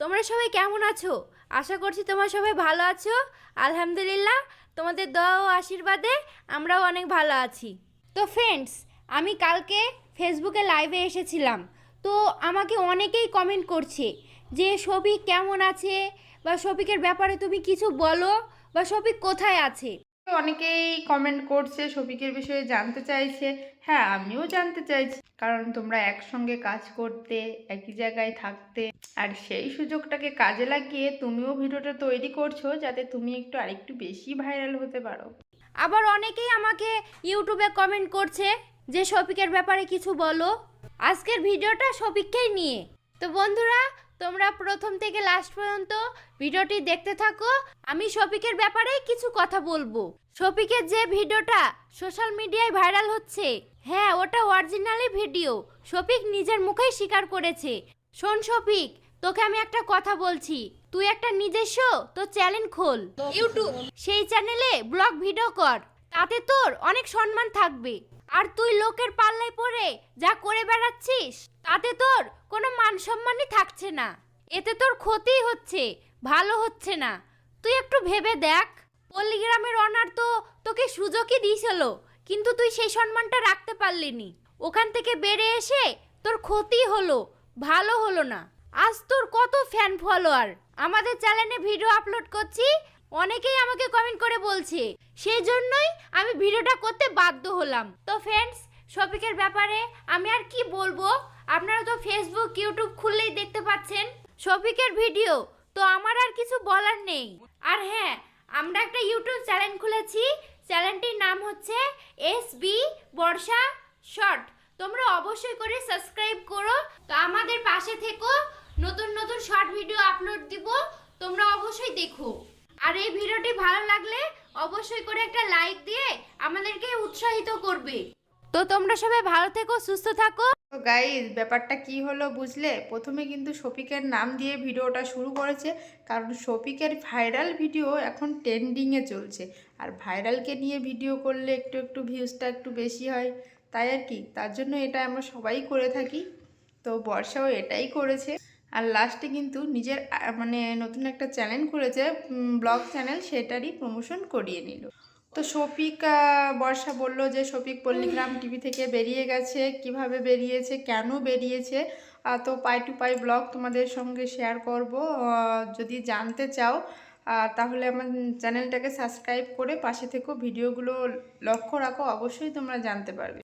তোমরা সবাই কেমন আছো? আশা করছি তোমরা সবাই ভালো আছো। আলহামদুলিল্লাহ, তোমাদের দোয়া ও আশীর্বাদে আমরাও অনেক ভালো আছি। তো ফ্রেন্ডস আমি কালকে ফেসবুকে লাইভে এসেছিলাম। তো আমাকে অনেকেই কমেন্ট করছে যে, শফিক কেমন আছে? বা শফিকের ব্যাপারে তুমি কিছু বলো? বা শফিক কোথায় আছে? অনেকেই কমেন্ট করছে, শফিকের বিষয়ে জানতে চাইছে। হ্যাঁ আমিও জানতে চাইছি। কারণ তোমরা একসঙ্গে কাজ করতে, একই জায়গায় থাকতে, আর সেই সুযোগটাকে কাজে লাগিয়ে তুমিও ভিডিওটা তৈরি করছ যাতে তুমি একটু আরেকটু বেশি ভাইরাল হতে পারো। আবার অনেকেই আমাকে ইউটিউবে কমেন্ট করছে যে, শফিকের ব্যাপারে কিছু বলো। আজকের ভিডিওটা শফিককেই নিয়ে। তো বন্ধুরা তোমরা প্রথম থেকে লাস্ট পর্যন্ত ভিডিওটি দেখতে থাকো। আমি শফিকের ব্যাপারেই কিছু কথা বলব। শফিকের যে ভিডিওটা সোশ্যাল মিডিয়ায় ভাইরাল হচ্ছে হ্যাঁ ওটা অরিজিনালি ভিডিও শফিক নিজের মুখেই স্বীকার করেছে। শোন শফিক তোকে আমি একটা কথা বলছি। তুই একটা নিজস্ব তো চ্যানেল খোল। ইউটিউব সেই চ্যানেলে ব্লগ ভিডিও কর। তাতে তোর অনেক সম্মান থাকবে। আর তুই লোকের পাল্লায় পড়ে যা করে বেড়াচ্ছিস, তাতে তোর কোনো মান সম্মানই থাকছে না। এতে তোর ক্ষতিই হচ্ছে, ভালো হচ্ছে না। তুই একটু ভেবে দেখ। পল্লীগ্রামের অনার তো তোকে সুযোগই দিয়েছিল, কিন্তু তুই সেই সম্মানটা রাখতে পারলিনি। ওখান থেকে বেড়ে এসে তোর ক্ষতি হলো, ভালো হলো না। আজ তোর কত ফ্যান ফলোয়ার আমাদের চ্যানেলে ভিডিও আপলোড করছি অনেকেই আমাকে কমেন্ট করে বলছে সেই জন্যই আমি ভিডিওটা করতে বাধ্য হলাম। তো ফ্রেন্ডস শপিকের ব্যাপারে আমি আর কি বলব? আপনারা তো ফেসবুক ইউটিউব খুললেই দেখতে পাচ্ছেন শপিকের ভিডিও তো আমার আর কিছু বলার নেই। আর হ্যাঁ আমরা একটা ইউটিউব চ্যানেল খুলেছি চ্যানেলটির নাম হচ্ছে এস বি বর্ষা শর্ট তোমরা অবশ্যই করে সাবস্ক্রাইব করো। তো আমাদের পাশে থেকো, নতুন নতুন শর্ট ভিডিও আপলোড দিব, তোমরা অবশ্যই দেখো। আর এই ভিডিওটি ভালো লাগলে অবশ্যই করে একটা লাইক দিয়ে আমাদেরকে উৎসাহিত করবে। তো তোমরা সবাই ভালো থেকো, সুস্থ থাকো। তো গাইজ ব্যাপারটা কি হলো বুঝলে? প্রথমে কিন্তু শফিকের নাম দিয়ে ভিডিওটা শুরু করেছে, কারণ শফিকের ভাইরাল ভিডিও এখন ট্রেন্ডিংয়ে চলছে। আর ভাইরালকে নিয়ে ভিডিও করলে একটু একটু ভিউজটা একটু বেশি হয়, তাই আর কি? তার জন্য এটা আমরা সবাই করে থাকি। তো বর্ষাও এটাই করেছে। আর লাস্টে কিন্তু নিজের মানে নতুন একটা চ্যানেল খুলেছে ব্লগ চ্যানেল সেটারই প্রমোশন করিয়ে নিল। তো শফিক বর্ষা বলল যে, শফিক পল্লীগ্রাম টিভি থেকে বেরিয়ে গেছে, কীভাবে বেরিয়েছে, কেন বেরিয়েছে? তো পাই টু পাই ব্লগ তোমাদের সঙ্গে শেয়ার করব যদি জানতে চাও তাহলে আমার চ্যানেলটাকে সাবস্ক্রাইব করে পাশে থেকেও ভিডিওগুলো লক্ষ্য রাখো, অবশ্যই তোমরা জানতে পারবে।